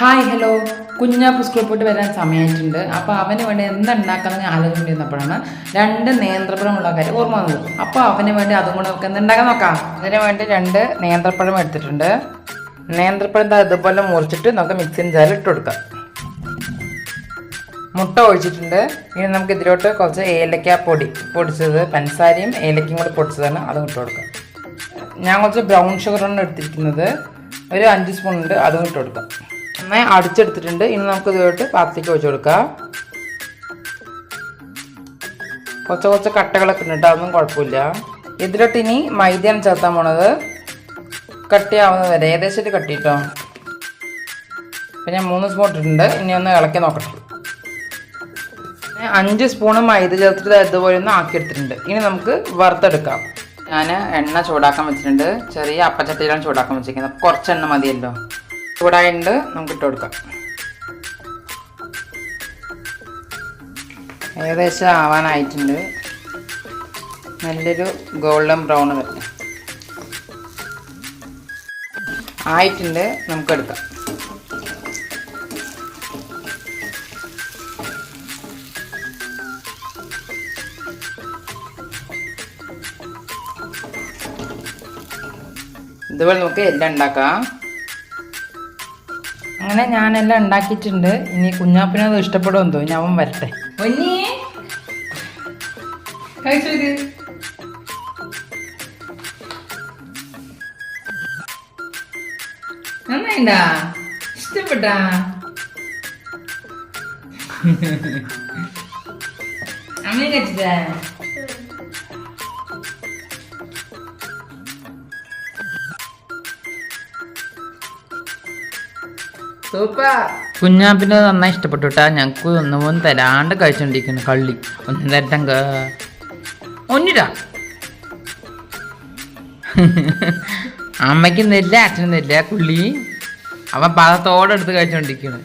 Hi hello കുഞ്ഞാപ്പ് സ്കൂളിൽ പോയിട്ട് വരാൻ സമയമായിട്ടുണ്ട് അപ്പോൾ അവന് വേണ്ടി എന്തുണ്ടാക്കാന്ന് ഞാൻ ആലോചിച്ചിരുന്നപ്പോഴാണ് രണ്ട് നേന്ത്രപ്പഴമുള്ള കാര്യം ഓർമ്മ വന്നത്. അപ്പോൾ അവന് വേണ്ടി അതും കൂടെ നമുക്ക് എന്തുണ്ടാക്കാൻ നോക്കാം? അതിന് വേണ്ടി രണ്ട് നേന്ത്രപ്പഴം എടുത്തിട്ടുണ്ട്. നേന്ത്രപ്പഴം ഇതുപോലെ മുറിച്ചിട്ട് നമുക്ക് മിക്സിൻ ജാറിൽ ഇട്ട് കൊടുക്കാം. മുട്ട ഒഴിച്ചിട്ടുണ്ട്. ഇനി നമുക്ക് ഇതിലോട്ട് കുറച്ച് ഏലക്ക പൊടി പൊടിച്ചത് പഞ്ചസാരയും ഏലക്കയും കൂടി പൊടിച്ചതാണ്. അതും ഇട്ട് കൊടുക്കാം. ഞാൻ കുറച്ച് ബ്രൗൺ ഷുഗറാണ് എടുത്തിരിക്കുന്നത്. ഒരു അഞ്ച് സ്പൂൺ ഉണ്ട് അതും ഇട്ട് കൊടുക്കാം. നന്നായി അടിച്ചെടുത്തിട്ടുണ്ട്. ഇനി നമുക്ക് ഇതുമായിട്ട് പാത്രത്തിലേക്ക് ഒഴിച്ചു കൊടുക്കാം. കൊച്ച കുറച്ച് കട്ടകളൊക്കെ ഉണ്ട് അതൊന്നും കുഴപ്പമില്ല. ഇതിലോട്ട് ഇനി മൈദയാണ് ചേർത്താൻ പോണത്. കട്ടിയാവുന്നത് വരെ ഏകദേശം ഇത് കട്ടിട്ടോ? അപ്പം ഞാൻ മൂന്ന് സ്പൂൺ ഇട്ടിട്ടുണ്ട്. ഇനി ഒന്ന് ഇളക്കി നോക്കട്ടെ. അഞ്ച് സ്പൂണ് മൈദ ചേർത്തിട്ട് ഇതുപോലെ ഒന്ന് ആക്കിയെടുത്തിട്ടുണ്ട്. ഇനി നമുക്ക് വറുത്തെടുക്കാം. ഞാൻ എണ്ണ ചൂടാക്കാൻ വെച്ചിട്ടുണ്ട്. ചെറിയ അപ്പച്ചട്ടിയിലാണ് ചൂടാക്കാൻ വെച്ചിരിക്കുന്നത്. കുറച്ച് എണ്ണ മതിയല്ലോ. ചൂടായിട്ടുണ്ട് നമുക്ക് ഇട്ട് കൊടുക്കാം. ഏകദേശം ആവാനായിട്ടുണ്ട്. നല്ലൊരു ഗോൾഡൻ ബ്രൗൺ വരുന്നത് ആയിട്ടുണ്ട് നമുക്ക് എടുക്കാം ഇതുപോലെ നമുക്ക് എല്ലാം ഉണ്ടാക്കാം. അങ്ങനെ ഞാനെല്ലാം ഉണ്ടാക്കിയിട്ടുണ്ട്. ഇനി കുഞ്ഞാപ്പിനത് ഇഷ്ടപ്പെടുമെന്ന് തോന്നി ഞാൻ വരട്ടെ. നന്നായിണ്ടാ? ഇഷ്ടപ്പെട്ടാ? അമ്മ കഴിച്ചിട്ടാ കുഞ്ഞാപ്പിന് നന്നായി ഇഷ്ടപ്പെട്ടു കേട്ടാ ഞങ്ങൾക്ക് ഒന്നും തരാണ്ട് കഴിച്ചോണ്ടിരിക്കുന്നു. കള്ളി. ഒന്നും തരട്ടെങ്ക ഒന്നിടാ. അമ്മയ്ക്ക് നെല്ല അച്ഛനും നെല്ല കുള്ളി. അവൻ പാദത്തോടെ എടുത്ത് കഴിച്ചോണ്ടിരിക്കുന്നു.